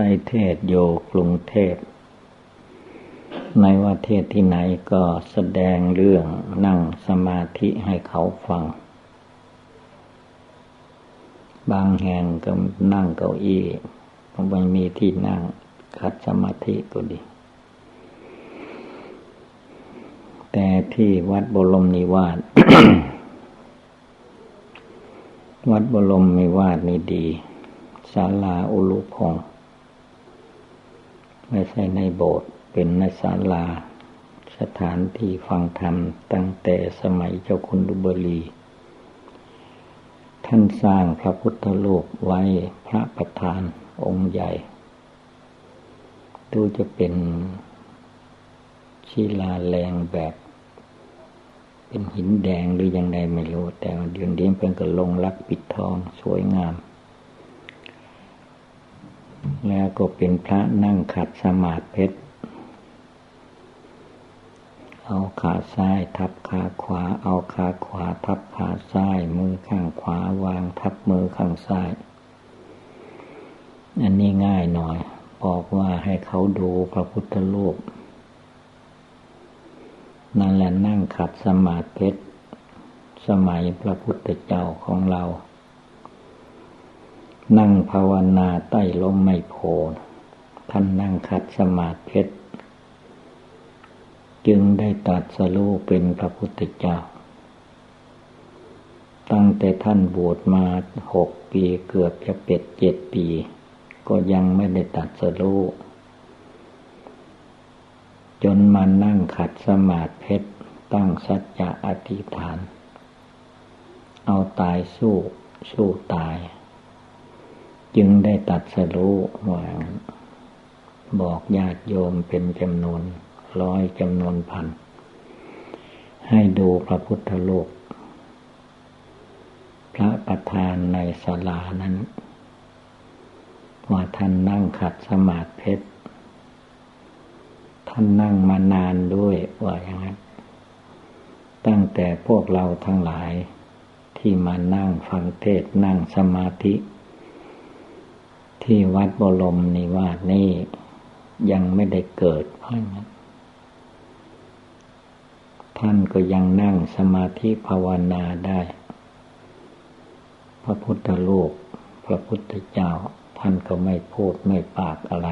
ไปเทศโยกรุงเทพในว่าเทศที่ไหนก็แสดงเรื่องนั่งสมาธิให้เขาฟัง บางแห่งก็นั่งเก้าอี้ไม่มีที่นั่งคัดสมาธิก็ดี แต่ที่วัดบรมนิวาสวัดบรมนิวาสนี่ดีศาลาอุลุพง ไม่ใช่ในโบสถ์เป็นในศาลา สถานที่ฟังธรรมตั้งแต่สมัยเจ้าคุณดุบรีท่านสร้างพระพุทธรูปไว้พระประธานองค์ใหญ่ดูจะเป็นศิลาแรงแบบ เป็นหินแดงหรือยังไงไม่รู้ แต่เดือนเดียนเพิ่งก็ลงรักปิดทองสวยงาม แล้วก็เป็นพระนั่งขัดสมาธิเพชร เอาขาซ้ายทับขาขวา เอาขาขวาทับขาซ้าย มือข้างขวาวางทับมือข้างซ้าย อันนี้ง่ายหน่อย บอกว่าให้เขาดูพระพุทธรูปนั่นแหละนั่งขัดสมาธิสมัยพระพุทธเจ้าของเรา นั่งภาวนาใต้ลมไม่โพท่านนั่งขัดสมาธิจึงได้ตัดสรู้เป็นพระพุทธเจ้า ตั้งแต่ท่านบวชมาหกปีเกือบจะเป็ดเจ็ดปี ก็ยังไม่ได้ตัดสรู้จนมานั่งขัดสมาธิเพชรตั้งสัจจะอธิษฐาน เอาตายสู้สู้ตาย จึงได้ตัดสรู้ว่าบอกญาติโยมเป็นจำนวนร้อยจำนวนพัน ให้ดูพระพุทธโลก พระประธานในศาลานั้น ว่าท่านนั่งขัดสมาธิเพชร ท่านนั่งมานานด้วยว่าอย่างนั้น ตั้งแต่พวกเราทั้งหลายที่มานั่งฟังเทศนั่งสมาธิ ที่วัดบรมนิวาสนี่ยังไม่ได้เกิดเพราะงั้นท่านก็ยังนั่งสมาธิภาวนาได้ พระพุทธโลกพระพุทธเจ้า ท่านก็ไม่พูดไม่ปากอะไร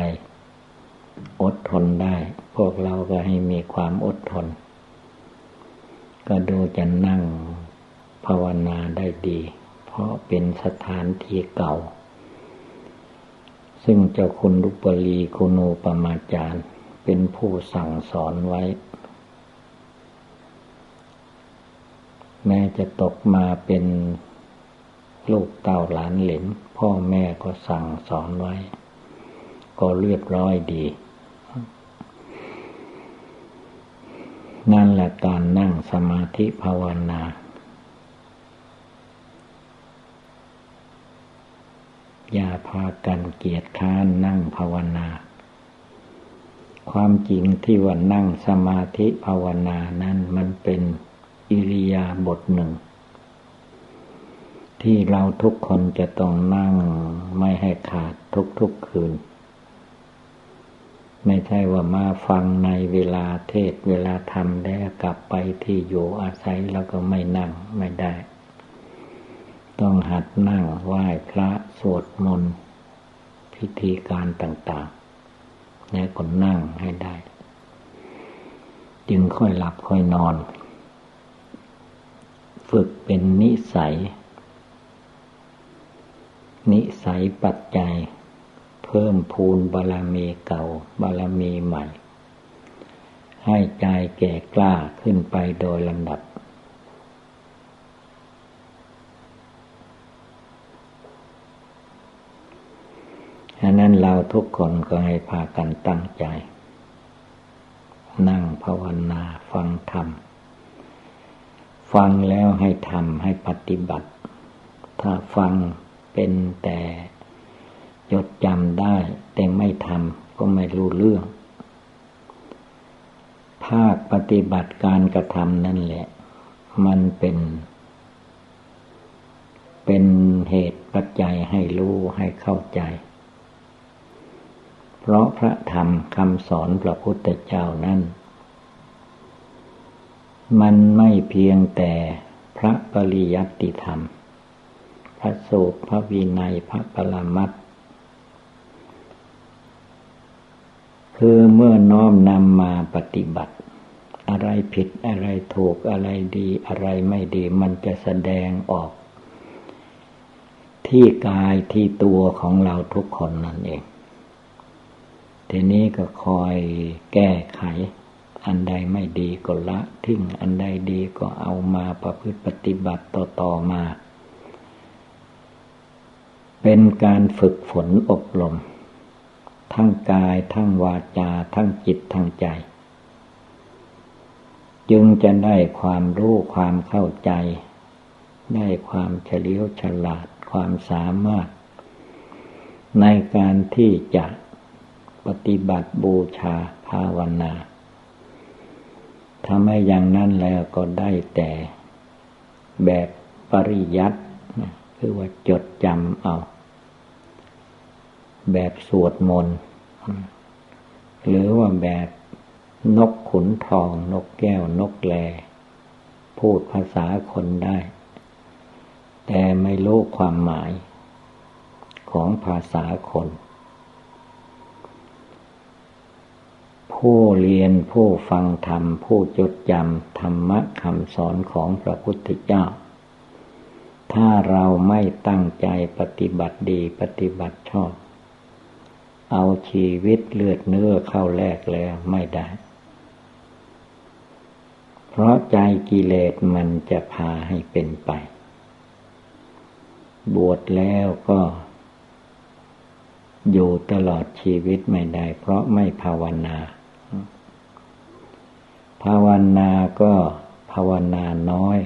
อดทนได้ พวกเราก็ให้มีความอดทน ก็ดูจะนั่งภาวนาได้ดี เพราะเป็นสถานที่เก่า ซึ่งเจ้าคุณลุปรีคุณูปมาจารย์ เป็นผู้สั่งสอนไว้ แม้จะตกมาเป็นลูกเต่าหลานเหลนพ่อแม่ก็สั่งสอนไว้ ก็เรียบร้อยดี นั่นแหละการนั่งสมาธิภาวนา อย่าพากันเกียรติค้านนั่งภาวนา ความจริงที่ว่านั่งสมาธิภาวนานั้นมันเป็นอิริยาบถหนึ่ง ที่เราทุกคนจะต้องนั่งไม่ให้ขาดทุกๆคืน ไม่ใช่ว่ามาฟังในเวลาเทศเวลาทำแล้วกลับไปที่อยู่อาศัยแล้วก็ไม่นั่งไม่ได้ ต้องหัดนั่งไหว้พระสวดมนต์พิธีการต่างๆแล้วก็นั่งให้ได้ จึงค่อยหลับค่อยนอน ฝึกเป็นนิสัย นิสัยปัจจัย เพิ่มพูนบารมีเก่าบารมีใหม่ ให้ใจแก่กล้าขึ้นไปโดยลำดับฉะนั้นเราทุกคนก็ให้พากันตั้งใจ นั่งภาวนาฟังธรรม ฟังแล้วให้ทำให้ปฏิบัติ ถ้าฟังเป็นแต่จดจำได้แต่ไม่ทำก็ไม่รู้เรื่อง ภาคปฏิบัติการกระทำนั่นแหละ มันเป็น เป็นเหตุปัจจัยให้รู้ให้เข้าใจ เพราะพระธรรมคำสอนพระพุทธเจ้านั้น มันไม่เพียงแต่พระปริยัติธรรม พระสูตรพระวินัยพระปรมัตคือเมื่อน้อมนำมาปฏิบัติ อะไรผิดอะไรถูกอะไรดีอะไรไม่ดีมันจะแสดงออก ที่กายที่ตัวของเราทุกคนนั่นเอง ทีนี้ก็คอยแก้ไข อันใดไม่ดีก็ละทิ้งอันใดดีก็เอามาประพฤติปฏิบัติต่อๆมา เป็นการฝึกฝนอบรม ทั้งกายทั้งวาจา ทั้งจิตทั้งใจ จึงจะได้ความรู้ความเข้าใจ ได้ความเฉลียวฉลาดความสามารถ ในการที่จะ ปฏิบัติบูชาภาวนา ถ้าไม่อย่างนั้นแล้วก็ได้แต่แบบปริยัติคือว่าจดจำเอา แบบสวดมนต์หรือว่าแบบนกขุนทอง นกแก้วนกแล พูดภาษาคนได้ แต่ไม่รู้ความหมายของภาษาคน ผู้เรียนผู้ฟังธรรม ผู้จดจำธรรมะคำสอนของพระพุทธเจ้า ถ้าเราไม่ตั้งใจปฏิบัติดีปฏิบัติชอบ เอาชีวิตเลือดเนื้อเข้าแลกแล้วไม่ได้ เพราะใจกิเลสมันจะพาให้เป็นไป บวชแล้วก็อยู่ตลอดชีวิตไม่ได้ เพราะไม่ภาวนา ภาวนาก็ภาวนาน้อย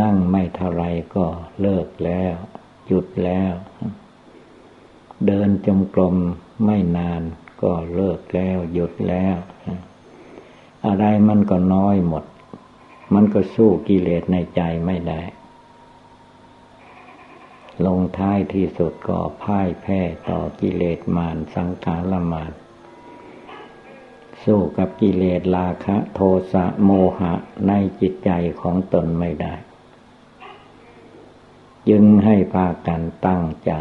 นั่งไม่เท่าไรก็เลิกแล้ว หยุดแล้ว เดินจมกลมไม่นานก็เลิกแล้ว หยุดแล้ว อะไรมันก็น้อยหมด มันก็สู้กิเลสในใจไม่ได้ ลงท้ายที่สุดก็พ่ายแพ้ต่อกิเลสมารสังขารมาร สู้กับกิเลสราคะ โทสะโมหะในจิตใจของตนไม่ได้ ยึงให้พากันตั้งใจ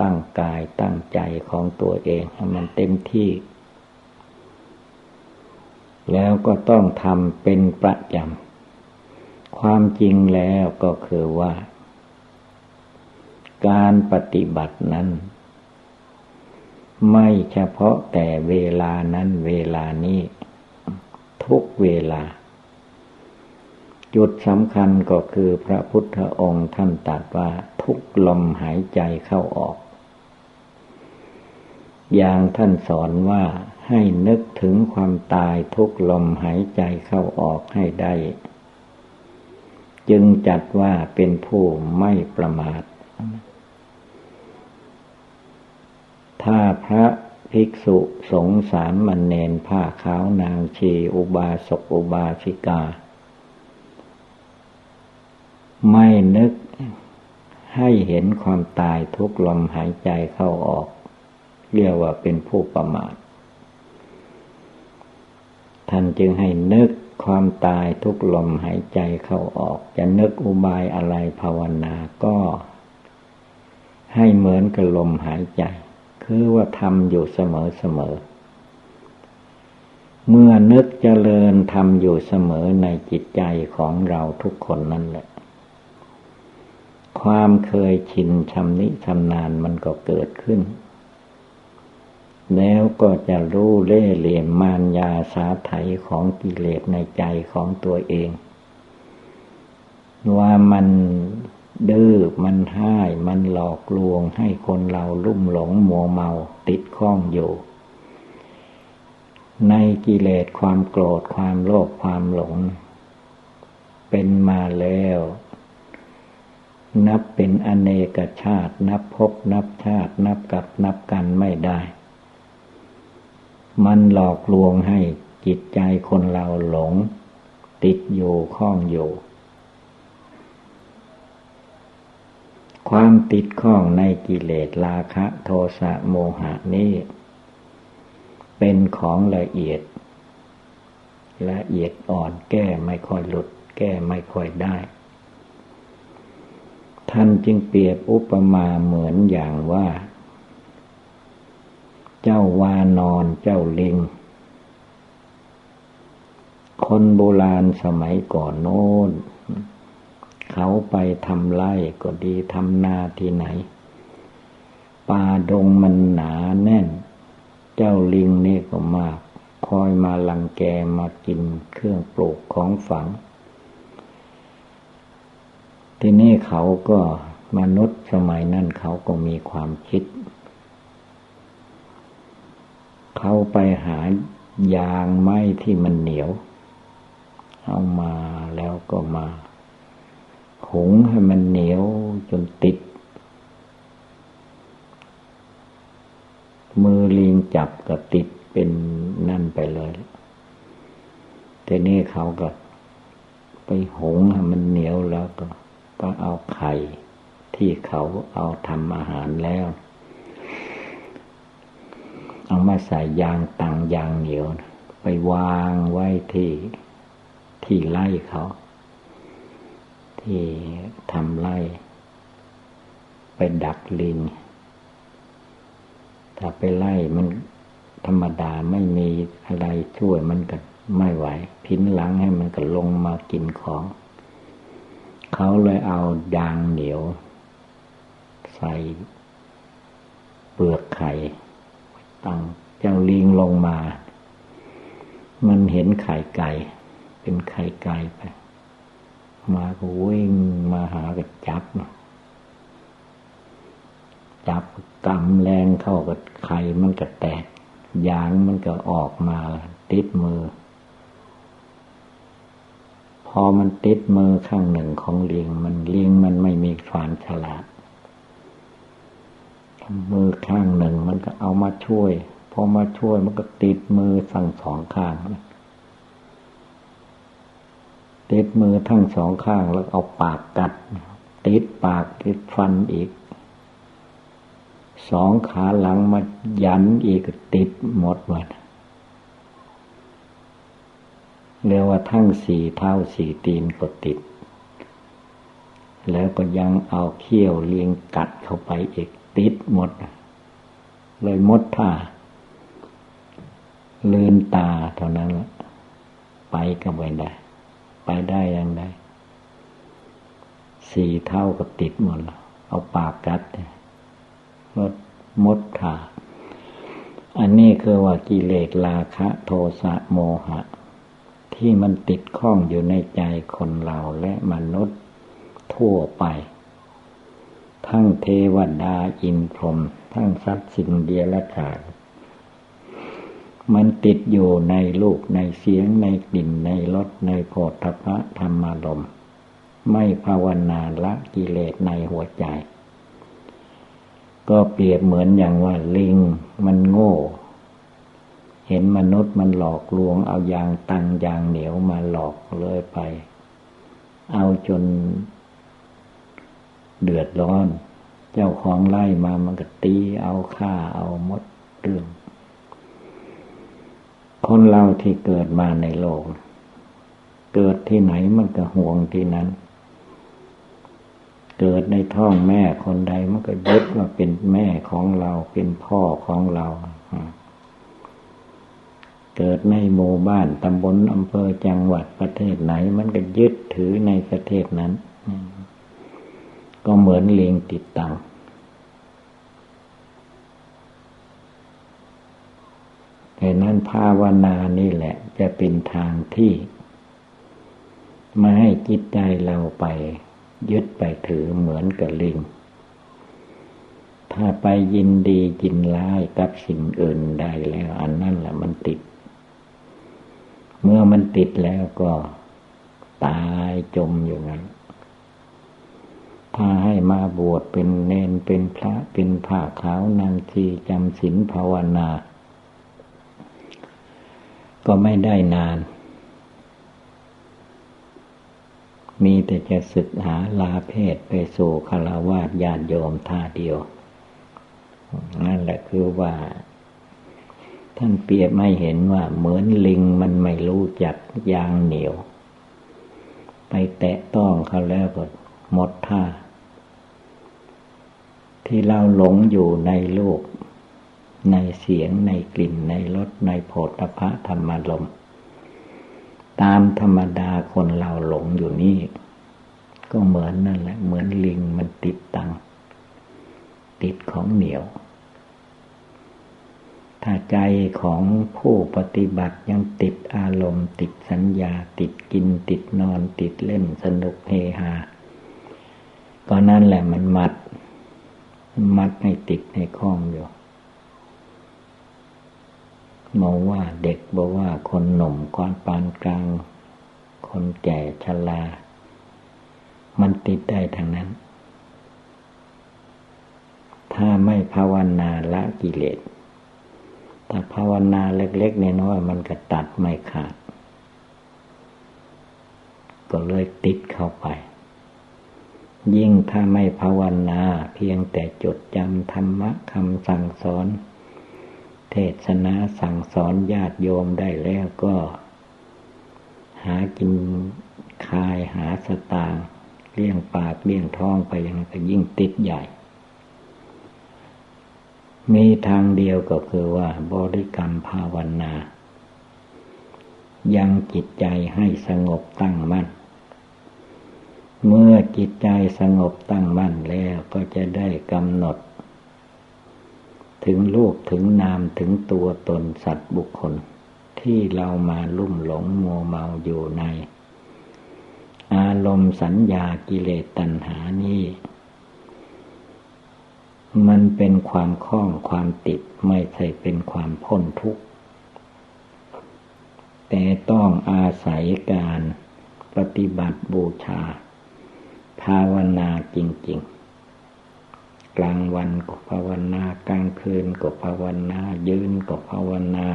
ตั้งกายตั้งใจของตัวเองให้มันเต็มที่ แล้วก็ต้องทำเป็นประจำ ความจริงแล้วก็คือว่า การปฏิบัตินั้น ไม่เฉพาะแต่เวลานั้นเวลานี้ ทุกเวลา จุดสำคัญก็คือพระพุทธองค์ท่านตรัสว่าทุกลมหายใจเข้าออก อย่างท่านสอนว่าให้นึกถึงความตายทุกลมหายใจเข้าออกให้ได้ จึงจัดว่าเป็นผู้ไม่ประมาท ถ้าพระภิกษุสงสารมันเนนผ้าขาวนางชีอุบาสกอุบาสิกา ไม่นึกให้เห็นความตายทุกลมหายใจเข้าออก เรียกว่าเป็นผู้ประมาทท่านจึงให้นึกความตายทุกลมหายใจเข้าออก จะนึกอุบายอะไรภาวนาก็ ให้เหมือนกับลมหายใจ คือว่าทำอยู่เสมอเสมอ เมื่อนึกเจริญทำอยู่เสมอในจิตใจของเราทุกคนนั่นแหละ ความเคยชินชำนิชำนาญมันก็เกิดขึ้น แล้วก็จะรู้เล่เหลี่ยมมารยาสาไถของกิเลสในใจของตัวเอง ว่ามัน ดื้อมันห้ายมันหลอกลวงให้คนเราลุ่มหลงมัวเมาติดข้องอยู่ ในกิเลสความโกรธความโลภความหลง เป็นมาแล้ว นับเป็นอเนกชาติ นับพบนับชาติ นับกับนับกันไม่ได้ มันหลอกลวงให้จิตใจคนเราหลง ติดอยู่ข้องอยู่ ความติดข้องในกิเลสราคะโทสะโมหะนี้ เป็นของละเอียด ละเอียดอ่อนแก้ไม่ค่อยหลุด แก้ไม่ค่อยได้ ท่านจึงเปรียบอุปมาเหมือนอย่างว่า เจ้าวานอนเจ้าลิง คนโบราณสมัยก่อนโน้น เขาไปทำไร่ก็ดีทำนาที่ไหน ป่าดงมันหนาแน่น เจ้าลิงนี่ก็มาก คอยมาลังแกมากินเครื่องปลูกของฝัง ทีนี้เขาก็มนุษย์สมัยนั้นเขาก็มีความคิด เขาไปหายางไม้ที่มันเหนียว เอามาแล้วก็มา หุงให้มันเหนียวจนติด มือลิงจับก็ติดเป็นนั่นไปเลยแต่นี่เขาก็ไปหงให้มันเหนียวแล้วก็ก็เอาไข่ ที่เขาเอาทำอาหารแล้ว เอามาใส่ยางตังยางเหนียว ไปวางไว้ที่ที่ไล่เขา ที่ทำไล่ไปดักลิง ถ้าไปไล่มันธรรมดาไม่มีอะไรช่วยมันก็ไม่ไหว พินหลังให้มันก็ลงมากินของ เขาเลยเอายางเหนียว ใส่เปลือกไข่ตั้งเจ้าลิงลงมา มันเห็นไข่ไก่ เป็นไข่ไก่ไป มาก็วิ่งมาหากระจับจับกำแรงเข้ากับไข่มันก็แตกยางมันก็ออกมาติดมือ พอมันติดมือข้างหนึ่งของเลิงมันเลิงมันไม่มีความฉลาดมือข้างหนึ่งมันก็เอามาช่วย พอมาช่วยมันก็ติดมือสั่งสองข้าง ติดมือทั้งสองข้างแล้วเอาปากกัด ติดปากติดฟันอีก สองขาหลังมายันอีกติดหมดวันเรียกว่าทั้งสี่เท้าสี่ตีนก็ติด แล้วก็ยังเอาเขี้ยวเลียงกัดเข้าไปอีกติดหมด เลยมดท่าลืนตาเท่านั้นละไปก็ไม่ได้ ไปได้อยังไงสี่เท่าก็ติดหมดแล้วเอาปากกัดเนี่ยมดมดถาอันนี้คือว่ากิเลสราคะ โทสะโมหะ ที่มันติดข้องอยู่ในใจคนเราและมนุษย์ทั่วไป ทั้งเทวดาอินพรหมทั้งสัตว์สิ่งเดียรฉาน มันติดอยู่ในลูกในเสียงในกลิ่นในรสในโผฏฐพะธรรมารมไม่ภาวนาละกิเลสในหัวใจ ก็เปรียบเหมือนอย่างว่าลิงมันโง่ เห็นมนุษย์มันหลอกลวงเอายางตังยางเหนียวมาหลอกเลยไป เอาจนเดือดร้อน เจ้าของไล่มามันก็ตีเอาฆ่าเอามดเรื่อง คนเราที่เกิดมาในโลก เกิดที่ไหนมันก็ห่วงที่นั้น เกิดในท้องแม่คนใดมันก็ยึดว่าเป็นแม่ของเราเป็นพ่อของเรา เกิดในหมู่บ้านตำบลอำเภอจังหวัดประเทศไหน มันก็ยึดถือในประเทศนั้น ก็เหมือนเลียงติดตัง แต่นั้นภาวนานี่แหละ จะเป็นทางที่มาให้จิตใจเราไป ยึดไปถือเหมือนกับลิง ถ้าไปยินดียินร้ายกับสิ่งอื่นใดแล้ว อันนั้นแหละมันติด เมื่อมันติดแล้วก็ตายจมอยู่นั้น ถ้าให้มาบวชเป็นเนนเป็นพระเป็นผ้าขาวนางชีจำศีลภาวนา ก็ไม่ได้นาน มีแต่จะศึกหาลาเพศไปสู่คารวาสญาติโยมท่าเดียว นั่นแหละคือว่า ท่านเปรียบไม่เห็นว่าเหมือนลิงมันไม่รู้จักยางเหนียว ไปแตะต้องเขาแล้วก็หมดท่าที่เราหลงอยู่ในโลก ในเสียงในกลิ่นในรสในโผฏฐะธรรมลม ตามธรรมดาคนเราหลงอยู่นี่ ก็เหมือนนั่นแหละ เหมือนลิงมันติดตัง ติดของเหนียว ถ้าใจของผู้ปฏิบัติยังติดอารมณ์ ติดสัญญา ติดกิน ติดนอน ติดเล่นสนุกเฮฮาก็นั่นแหละมันมัด มัดให้ติดในข้องอยู่ บอกว่าเด็กบอกว่าคนหนุ่มก่อนปานกลาง คนแก่ชรามันติดได้ทั้งนั้น ถ้าไม่ภาวนาละกิเลสถ้าภาวนาเล็กๆน้อยมันก็ตัดไม่ขาด ก็เลยติดเข้าไป ยิ่งถ้าไม่ภาวนาเพียงแต่จดจำธรรมะคำสั่งสอน เทศนาสั่งสอนญาติโยมได้แล้วก็ หากินคายหาสตางเลี้ยงปากเลี้ยงท้องไปยังก็ยิ่งติดใหญ่ มีทางเดียวก็คือว่าบริกรรมภาวนา ยังจิตใจให้สงบตั้งมั่น เมื่อจิตใจสงบตั้งมั่นแล้วก็จะได้กำหนด ถึงลูกถึงนามถึงตัวตนสัตว์บุคคล ที่เรามาลุ่มหลงมัวเมาอยู่ใน อารมณ์สัญญากิเลสตัณหานี้มันเป็นความคล้องความติดไม่ใช่เป็นความพ้นทุกข์ แต่ต้องอาศัยการปฏิบัติบูชา ภาวนาจริง ๆ กลางวันก็ภาวนากลางคืนก็ภาวนา ยืนก็ภาวนา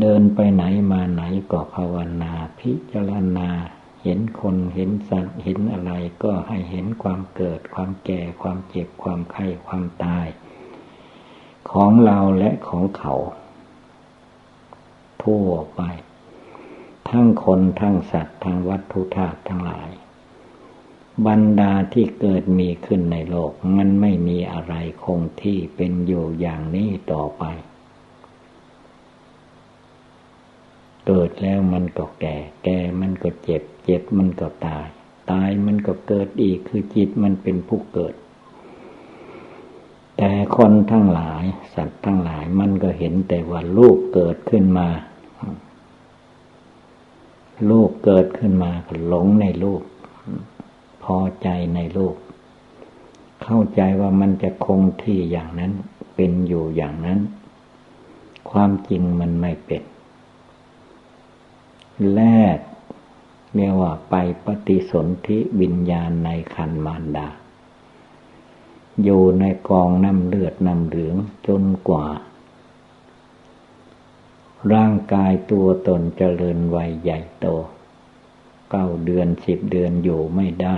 เดินไปไหนมาไหนก็ภาวนา พิจารณา เห็นคนเห็นสัตว์เห็นอะไรก็ให้เห็นความเกิด ความแก่ ความเจ็บความไข้ความตาย ของเราและของเขา ทั่วไป ทั้งคนทั้งสัตว์ทั้งวัตถุธาตุทั้งหลาย บรรดาที่เกิดมีขึ้นในโลก มันไม่มีอะไรคงที่เป็นอยู่อย่างนี้ต่อไป เกิดแล้วมันก็แก่ แก่มันก็เจ็บ เจ็บมันก็ตาย ตายมันก็เกิดอีกคือจิตมันเป็นผู้เกิด แต่คนทั้งหลาย สัตว์ทั้งหลายมันก็เห็นแต่ว่าลูกเกิดขึ้นมาลูกเกิดขึ้นมาก็หลงในลูก พอใจในโลก เข้าใจว่ามันจะคงที่อย่างนั้น เป็นอยู่อย่างนั้น ความจริงมันไม่เป็น แรกเรียกว่าไปปฏิสนธิวิญญาณในคันมารดา อยู่ในกองน้ำเลือดน้ำเหลืองจนกว่า ร่างกายตัวตนเจริญวัยใหญ่โตเก้าเดือนสิบเดือนอยู่ไม่ได้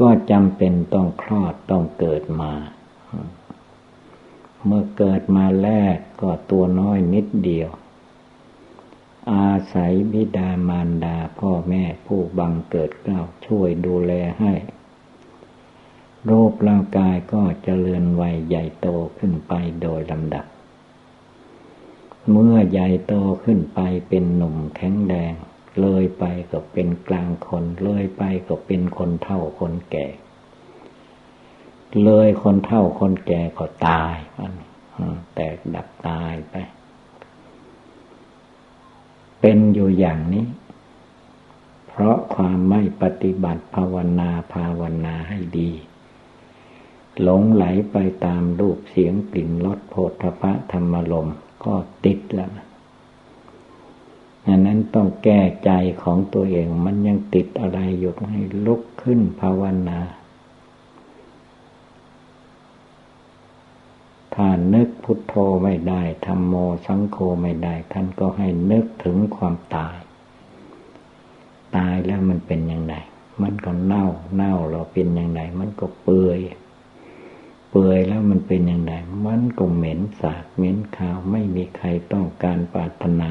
ก็จำเป็นต้องคลอดต้องเกิดมา เมื่อเกิดมาแรกก็ตัวน้อยนิดเดียว อาศัยบิดามารดาพ่อแม่ผู้บังเกิดเกล้าช่วยดูแลให้ โรูปร่างกายก็เจริญวัยใหญ่โตขึ้นไปโดยลำดับ เมื่อใหญ่โตขึ้นไปเป็นหนุ่มแข็งแรง เลยไปก็เป็นกลางคน เลยไปก็เป็นคนเท่าคนแก่ เลยคนเท่าคนแก่ก็ตายมันแตกดับตายไป เป็นอยู่อย่างนี้ เพราะความไม่ปฏิบัติภาวนาภาวนาให้ดี หลงไหลไปตามรูปเสียงกลิ่นรสโผฏฐะธรรมลมก็ติดแล้วนะ อันนั้นต้องแก้ใจของตัวเอง มันยังติดอะไรอยู่ให้ลุกขึ้นภาวนา ถ้านึกพุทโธไม่ได้ทำโมสังโฆไม่ได้ ท่านก็ให้นึกถึงความตาย ตายแล้วมันเป็นอย่างไรมันก็เน่า เน่าเราเป็นอย่างไรมันก็เปื่อย เปื่อยแล้วมันเป็นอย่างไรมันก็เหม็นสาบเหม็นขาว ไม่มีใครต้องการปรารถนา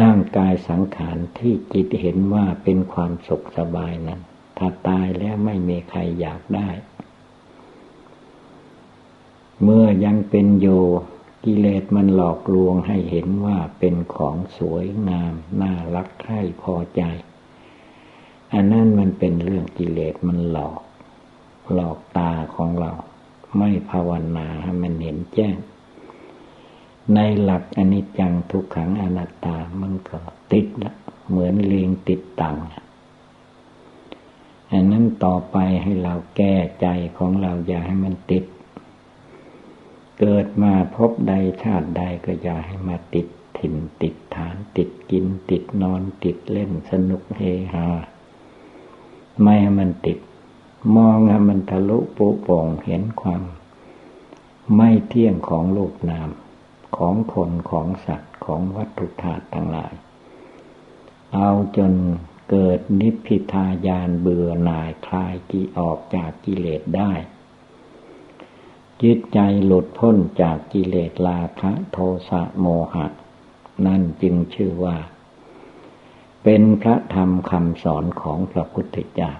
ร่างกายสังขารที่จิตเห็นว่าเป็นความสุขสบายนั้น ถ้าตายแล้วไม่มีใครอยากได้ เมื่อยังเป็นโยกิเลสมันหลอกลวงให้เห็นว่าเป็นของสวยงาม น่ารักใคร่พอใจ อันนั้นมันเป็นเรื่องกิเลสมันหลอก หลอกตาของเรา ไม่ภาวนาให้มันเห็นแจ้ง ในหลักอนิจจังทุกขังอนัตตามันก็ติดละเหมือนเลียงติดตังอันนั้นต่อไปให้เราแก้ใจของเราอย่าให้มันติด เกิดมาพบใดชาติใดก็อย่าให้มาติดถิ่นติดฐานติดกินติดนอนติดเล่นสนุกเฮฮาไม่ให้มันติด มองให้มันทะลุปุโป่งเห็นความ ไม่เที่ยงของโลกนาม ของคนของสัตว์ของวัตถุธาตุทั้งหลาย เอาจนเกิดนิพพิทายานเบื่อหน่ายคลายกิออกจากกิเลสได้จิตใจหลุดพ้นจากกิเลสราคะโทสะโมหะ นั่นจึงชื่อว่า เป็นพระธรรมคำสอนของพระพุทธเจ้า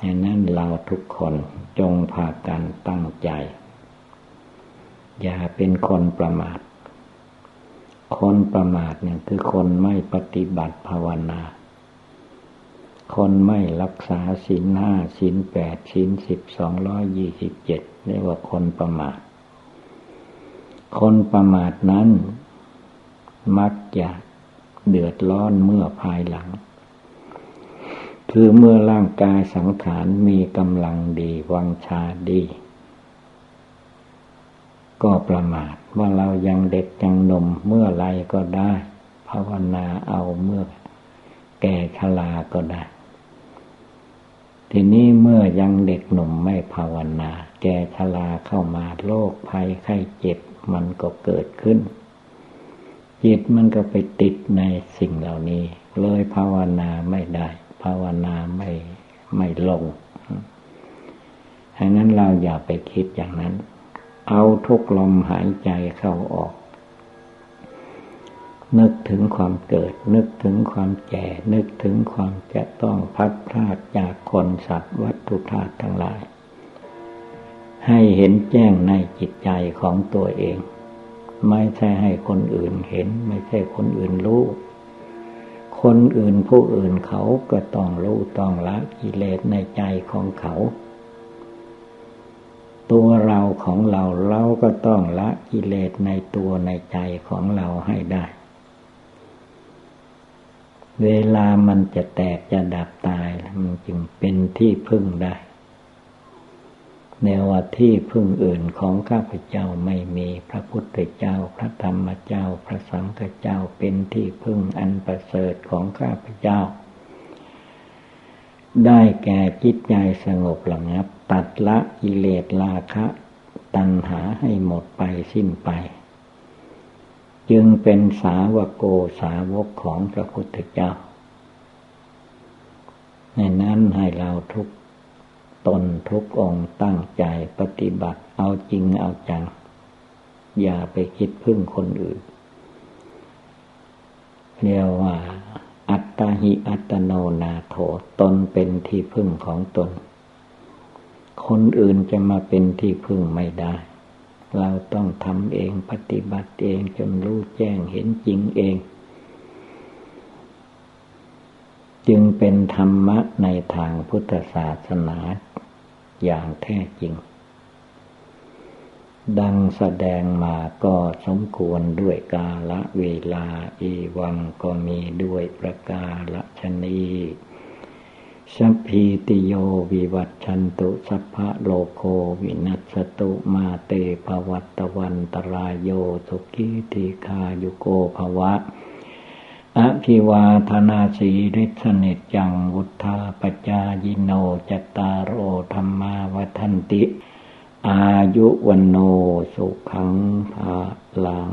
ดังนั้นเราทุกคนจงพากันตั้งใจ อย่าเป็นคนประมาท คนประมาทเนี่ยคือคนไม่ปฏิบัติภาวนา คนไม่รักษาศีลห้าศีลแปดศีลสิบสองร้อยยี่สิบเจ็ดเรียกว่าคนประมาท คนประมาทนั้น มักจะเดือดร้อนเมื่อภายหลัง คือเมื่อร่างกายสังขารมีกำลังดี วังชาดี ก็ประมาทว่าเรายังเด็กยังหนุ่มเมื่อไรก็ได้ ภาวนาเอาเมื่อ แก่ชราก็ได้ ทีนี้เมื่อยังเด็กหนุ่มไม่ภาวนา แกชราเข้ามาโรคภัยไข้เจ็บมันก็เกิดขึ้น จิตมันก็ไปติดในสิ่งเหล่านี้ เลยภาวนาไม่ได้ ภาวนาไม่ไม่ลงดังนั้นเราอย่าไปคิดอย่างนั้น เอาทุกลมหายใจเข้าออก นึกถึงความเกิด นึกถึงความแก่ นึกถึงความจะต้องพัดพลาดจากคนสัตว์วัตถุธาตุทั้งหลาย ให้เห็นแจ้งในจิตใจของตัวเอง ไม่ใช่ให้คนอื่นเห็น ไม่ใช่คนอื่นรู้ คนอื่นผู้อื่นเขาก็ต้องรู้ต้องละกิเลสในใจของเขา ตัวเราของเราเราก็ต้องละกิเลสในตัวในใจของเราให้ได้ เวลามันจะแตกจะดับตายมันจึงเป็นที่พึ่งได้แนวว่าที่พึ่งอื่นของข้าพเจ้าไม่มีพระพุทธเจ้า พระธรรมเจ้า พระสังฆเจ้าเป็นที่พึ่งอันประเสริฐของข้าพเจ้า ได้แก่จิตใจสงบระงับ ตัดละกิเลสราคะ ตัณหาให้หมดไปสิ้นไป จึงเป็นสาวโกสาวกของพระพุทธเจ้า ในนั้นให้เราทุกตนทุกองตั้งใจปฏิบัติเอาจริงเอาจัง อย่าไปคิดพึ่งคนอื่น เรียกว่า อัตตาหิอัตโนนาโถตนเป็นที่พึ่งของตน คนอื่นจะมาเป็นที่พึ่งไม่ได้ เราต้องทำเองปฏิบัติเองจนรู้แจ้งเห็นจริงเอง จึงเป็นธรรมะในทางพุทธศาสนาอย่างแท้จริง ดังแสดงมาก็สมควรด้วยกาละเวลาอีวังก็มีด้วยประกาละชนี สัพพีติโยวิวัตชันตุสัพพะโลโควินัสตุมาเตภวัตวันตรายโยสุกิติคายุโกภวะอภิวาธนาสีริสเนจังวุธาปจายโนจตารโอธรรมาวันติ อายุวันโนสุขังภาลัง